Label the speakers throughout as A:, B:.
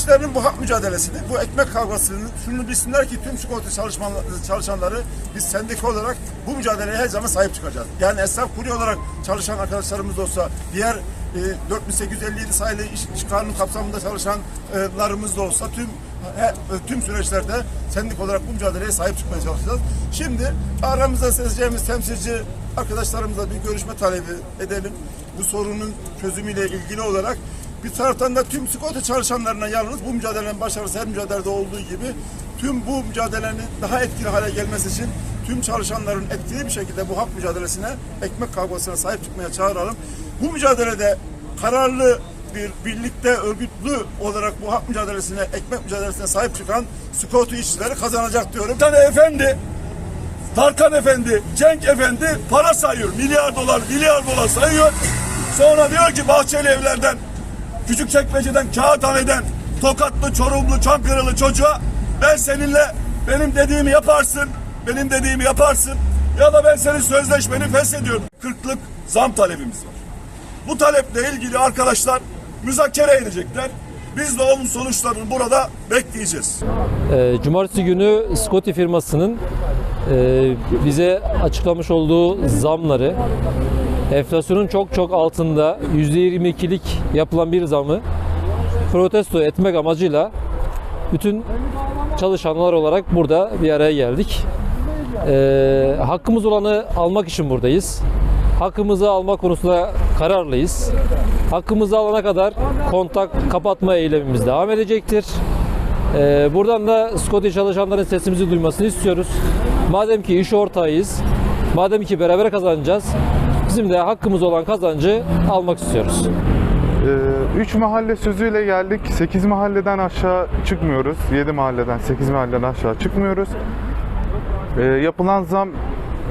A: işçilerin bu hak mücadelesini, bu ekmek kavgasını şunu ki tüm sigorta çalışanları biz sendika olarak bu mücadeleye her zaman sahip çıkacağız. Yani esnaf kurye olarak çalışan arkadaşlarımız da olsa, diğer e, 4857 sayılı iş, iş kanunu kapsamında çalışanlarımız da olsa tüm he- tüm süreçlerde sendik olarak bu mücadeleye sahip çıkmaya çalışacağız. Şimdi aramızda seçeceğimiz temsilci arkadaşlarımızla bir görüşme talebi edelim. Bu sorunun çözümüyle ilgili olarak bir taraftan da tüm sigorta çalışanlarına yalnız bu mücadelenin başarısı her mücadelede olduğu gibi tüm bu mücadelenin daha etkili hale gelmesi için tüm çalışanların etkili bir şekilde bu hak mücadelesine, ekmek kavgasına sahip çıkmaya çağıralım. Bu mücadelede kararlı bir birlikte örgütlü olarak bu hak mücadelesine, ekmek mücadelesine sahip çıkan sigorta işçileri kazanacak diyorum.
B: Bir tane efendi, Tarkan Efendi, Cenk Efendi para sayıyor. Milyar dolar, milyar dolar sayıyor. Sonra diyor ki Bahçeli evlerden, küçük çekmeceden, Kağıthane'den, Tokatlı, Çorumlu, Çankırılı çocuğa ben seninle benim dediğimi yaparsın, benim dediğimi yaparsın ya da ben senin sözleşmeni feshediyorum. Kırklık zam talebimiz var. Bu taleple ilgili arkadaşlar müzakere edecekler. Biz de onun sonuçlarını burada bekleyeceğiz.
C: Ee, Cumartesi günü Scotty firmasının e, bize açıklamış olduğu zamları enflasyonun çok çok altında %22'lik yapılan bir zamı protesto etmek amacıyla bütün çalışanlar olarak burada bir araya geldik. Ee, hakkımız olanı almak için buradayız. Hakkımızı alma konusunda kararlıyız. Hakkımızı alana kadar kontak kapatma eylemimiz devam edecektir. Ee, buradan da Scotty çalışanların sesimizi duymasını istiyoruz. Madem ki iş ortağıyız, madem ki beraber kazanacağız, bizim de hakkımız olan kazancı almak istiyoruz.
D: 3 mahalle sözüyle geldik. 8 mahalleden aşağı çıkmıyoruz. 7 mahalleden 8 mahalleden aşağı çıkmıyoruz. Ee, yapılan zam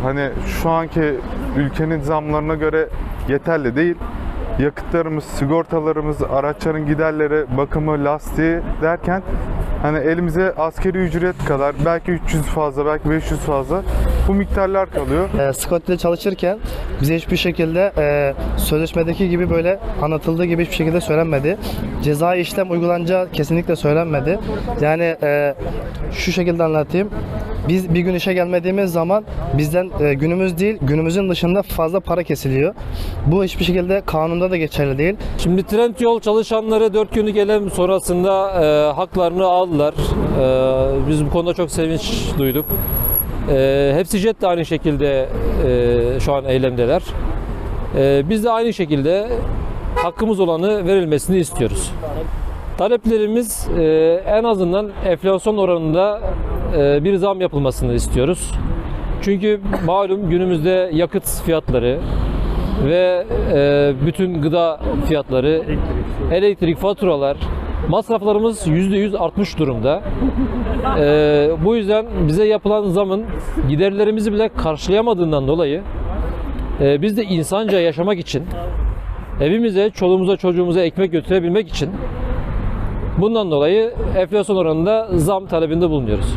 D: hani şu anki ülkenin zamlarına göre yeterli değil. Yakıtlarımız, sigortalarımız, araçların giderleri, bakımı, lastiği derken hani elimize askeri ücret kadar belki 300 fazla, belki 500 fazla bu miktarlar kalıyor.
E: E, Scotty'de çalışırken bize hiçbir şekilde e, sözleşmedeki gibi böyle anlatıldığı gibi hiçbir şekilde söylenmedi. Cezai işlem uygulanacağı kesinlikle söylenmedi. Yani e, şu şekilde anlatayım. Biz bir gün işe gelmediğimiz zaman bizden e, günümüz değil, günümüzün dışında fazla para kesiliyor. Bu hiçbir şekilde kanunda da geçerli değil.
C: Şimdi Trendyol çalışanları 4 günlük eylem sonrasında e, haklarını aldılar. E, biz bu konuda çok sevinç duyduk. E, hepsi jet de aynı şekilde e, şu an eylemdeler. E, biz de aynı şekilde hakkımız olanı verilmesini istiyoruz. Taleplerimiz e, en azından enflasyon oranında e, bir zam yapılmasını istiyoruz. Çünkü malum günümüzde yakıt fiyatları ve e, bütün gıda fiyatları, elektrik faturalar, masraflarımız %100 artmış durumda. E, bu yüzden bize yapılan zamın giderlerimizi bile karşılayamadığından dolayı e, biz de insanca yaşamak için evimize, çoluğumuza, çocuğumuza ekmek götürebilmek için bundan dolayı enflasyon oranında zam talebinde bulunuyoruz.